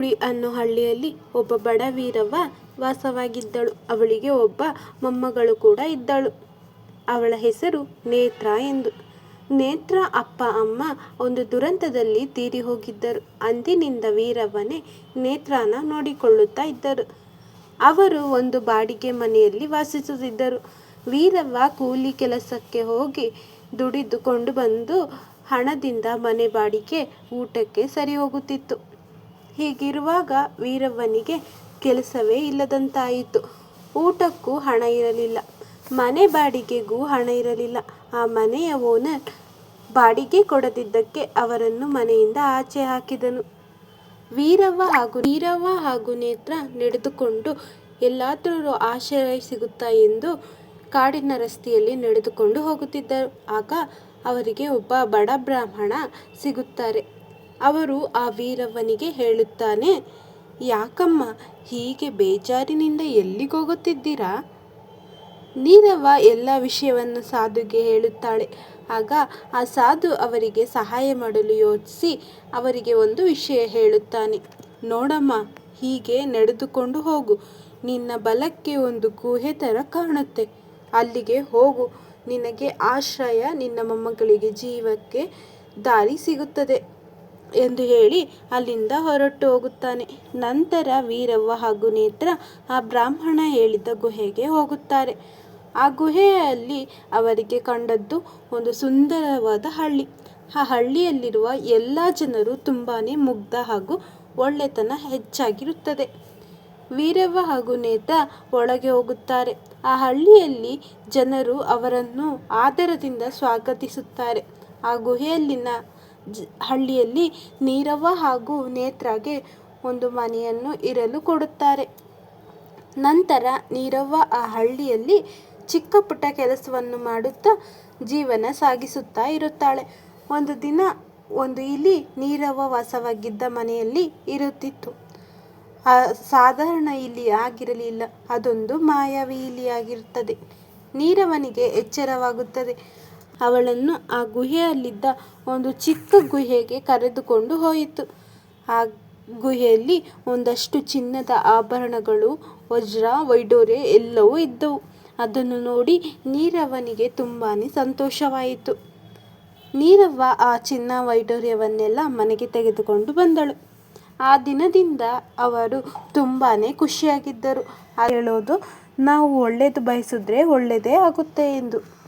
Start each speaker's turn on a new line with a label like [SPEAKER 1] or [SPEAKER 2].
[SPEAKER 1] ಹುಳಿ ಅನ್ನೋ ಹಳ್ಳಿಯಲ್ಲಿ ಒಬ್ಬ ಬಡ ವೀರವ್ವ ವಾಸವಾಗಿದ್ದಳು. ಅವಳಿಗೆ ಒಬ್ಬ ಮೊಮ್ಮಗಳು ಕೂಡ ಇದ್ದಳು. ಅವಳ ಹೆಸರು ನೇತ್ರ ಎಂದು. ನೇತ್ರ, ಅಪ್ಪ, ಅಮ್ಮ ಒಂದು ದುರಂತದಲ್ಲಿ ತೀರಿ ಹೋಗಿದ್ದರು. ಅಂದಿನಿಂದ ವೀರವ್ವನೇ ನೇತ್ರನ ನೋಡಿಕೊಳ್ಳುತ್ತಾ ಇದ್ದರು. ಅವರು ಒಂದು ಬಾಡಿಗೆ ಮನೆಯಲ್ಲಿ ವಾಸಿಸುತ್ತಿದ್ದರು. ವೀರವ್ವ ಕೂಲಿ ಕೆಲಸಕ್ಕೆ ಹೋಗಿ ದುಡಿದುಕೊಂಡು ಬಂದು ಹಣದಿಂದ ಮನೆ ಬಾಡಿಗೆ ಊಟಕ್ಕೆ ಸರಿ ಹೋಗುತ್ತಿತ್ತು ಹೀಗಿರುವಾಗ ವೀರವ್ವನಿಗೆ ಕೆಲಸವೇ ಇಲ್ಲದಂತಾಯಿತು. ಊಟಕ್ಕೂ ಹಣ ಇರಲಿಲ್ಲ. ಮನೆ ಬಾಡಿಗೆಗೂ ಹಣ ಇರಲಿಲ್ಲ. ಆ ಮನೆಯ ಓನರ್ ಬಾಡಿಗೆ ಕೊಡದಿದ್ದಕ್ಕೆ ಅವರನ್ನು ಮನೆಯಿಂದ ಆಚೆ ಹಾಕಿದನು. ವೀರವ್ವ ಹಾಗೂ ವೀರವ್ವ ಹಾಗೂ ನೇತ್ರ ನಡೆದುಕೊಂಡು ಎಲ್ಲಾದರೂ ಆಶ್ರಯ ಸಿಗುತ್ತಾ ಎಂದು ಕಾಡಿನ ರಸ್ತೆಯಲ್ಲಿ ನಡೆದುಕೊಂಡು ಹೋಗುತ್ತಿದ್ದರು. ಆಗ ಅವರಿಗೆ ಒಬ್ಬ ಬಡ ಬ್ರಾಹ್ಮಣ ಸಿಗುತ್ತಾರೆ. ಅವರು ಆ ವೀರವ್ವನಿಗೆ ಹೇಳುತ್ತಾನೆ, ಯಾಕಮ್ಮ, ಹೀಗೆ ಬೇಜಾರಿನಿಂದ ಎಲ್ಲಿಗೋಗುತ್ತಿದ್ದೀರಾ ನೀರವ್ವ ಎಲ್ಲ ವಿಷಯವನ್ನು ಸಾಧುಗೆ ಹೇಳುತ್ತಾಳೆ. ಆಗ ಆ ಸಾಧು ಅವರಿಗೆ ಸಹಾಯ ಮಾಡಲು ಯೋಚಿಸಿ ಅವರಿಗೆ ಒಂದು ವಿಷಯ ಹೇಳುತ್ತಾನೆ. ನೋಡಮ್ಮ, ಹೀಗೆ ನಡೆದುಕೊಂಡು ಹೋಗು. ನಿನ್ನ ಬಲಕ್ಕೆ ಒಂದು ಗುಹೆ ಥರ ಕಾಣುತ್ತೆ. ಅಲ್ಲಿಗೆ ಹೋಗು. ನಿನಗೆ ಆಶ್ರಯ ನಿನ್ನ ಮೊಮ್ಮಗಳಿಗೆ ಜೀವಕ್ಕೆ ದಾರಿ ಸಿಗುತ್ತದೆ. ಎಂದು ಹೇಳಿ ಅಲ್ಲಿಂದ ಹೊರಟು ಹೋಗುತ್ತಾನೆ. ನಂತರ ವೀರವ್ವ ಹಾಗೂ ನೇತ್ರ ಆ ಬ್ರಾಹ್ಮಣ ಹೇಳಿದ ಗುಹೆಗೆ ಹೋಗುತ್ತಾರೆ. ಆ ಗುಹೆಯಲ್ಲಿ ಅವರಿಗೆ ಕಂಡದ್ದು ಒಂದು ಸುಂದರವಾದ ಹಳ್ಳಿ. ಆ ಹಳ್ಳಿಯಲ್ಲಿರುವ ಎಲ್ಲ ಜನರು ತುಂಬಾ ಮುಗ್ಧ ಹಾಗೂ ಒಳ್ಳೆತನ ಹೆಚ್ಚಾಗಿರುತ್ತದೆ. ವೀರವ್ವ ಹಾಗೂ ನೇತ್ರ ಒಳಗೆ ಹೋಗುತ್ತಾರೆ. ಆ ಹಳ್ಳಿಯಲ್ಲಿ ಜನರು ಅವರನ್ನು ಆದರದಿಂದ ಸ್ವಾಗತಿಸುತ್ತಾರೆ. ಆ ಗುಹೆಯಲ್ಲಿನ ಹಳ್ಳಿಯಲ್ಲಿ ನೀರವ್ವ ಹಾಗೂ ನೇತ್ರಾಗೆ ಒಂದು ಮನೆಯನ್ನು ಇರಲು ಕೊಡುತ್ತಾರೆ. ನಂತರ ನೀರವ್ವ ಆ ಹಳ್ಳಿಯಲ್ಲಿ ಚಿಕ್ಕ ಪುಟ್ಟ ಕೆಲಸವನ್ನು ಮಾಡುತ್ತಾ ಜೀವನ ಸಾಗಿಸುತ್ತಾ ಇರುತ್ತಾಳೆ. ಒಂದು ದಿನ ಒಂದು ಇಲಿ ನೀರವ್ವ ವಾಸವಾಗಿದ್ದ ಮನೆಯಲ್ಲಿ ಇರುತ್ತಿತ್ತು. ಆ ಸಾಧಾರಣ ಇಲಿ ಆಗಿರಲಿಲ್ಲ, ಅದೊಂದು ಮಾಯಾವಿ ಇಲಿಯಾಗಿರುತ್ತದೆ. ನೀರವನಿಗೆ ಎಚ್ಚರವಾಗುತ್ತದೆ. ಅವಳನ್ನು ಆ ಗುಹೆಯಲ್ಲಿದ್ದ ಒಂದು ಚಿಕ್ಕ ಗುಹೆಗೆ ಕರೆದುಕೊಂಡು ಹೋಯಿತು. ಆ ಗುಹೆಯಲ್ಲಿ ಒಂದಷ್ಟು ಚಿನ್ನದ ಆಭರಣಗಳು, ವಜ್ರ ವೈಡೂರ್ಯ ಎಲ್ಲವೂ ಇದ್ದವು. ಅದನ್ನು ನೋಡಿ ನೀರವನಿಗೆ ತುಂಬಾ ಸಂತೋಷವಾಯಿತು. ನೀರವ್ವ ಆ ಚಿನ್ನ ವೈಡೂರ್ಯವನ್ನೆಲ್ಲ ಮನೆಗೆ ತೆಗೆದುಕೊಂಡು ಬಂದಳು. ಆ ದಿನದಿಂದ ಅವರು ತುಂಬಾ ಖುಷಿಯಾಗಿದ್ದರು. ಹೇಳೋದು, ನಾವು ಒಳ್ಳೆಯದು ಬಯಸಿದ್ರೆ ಒಳ್ಳೆಯದೇ ಆಗುತ್ತೆ ಎಂದು.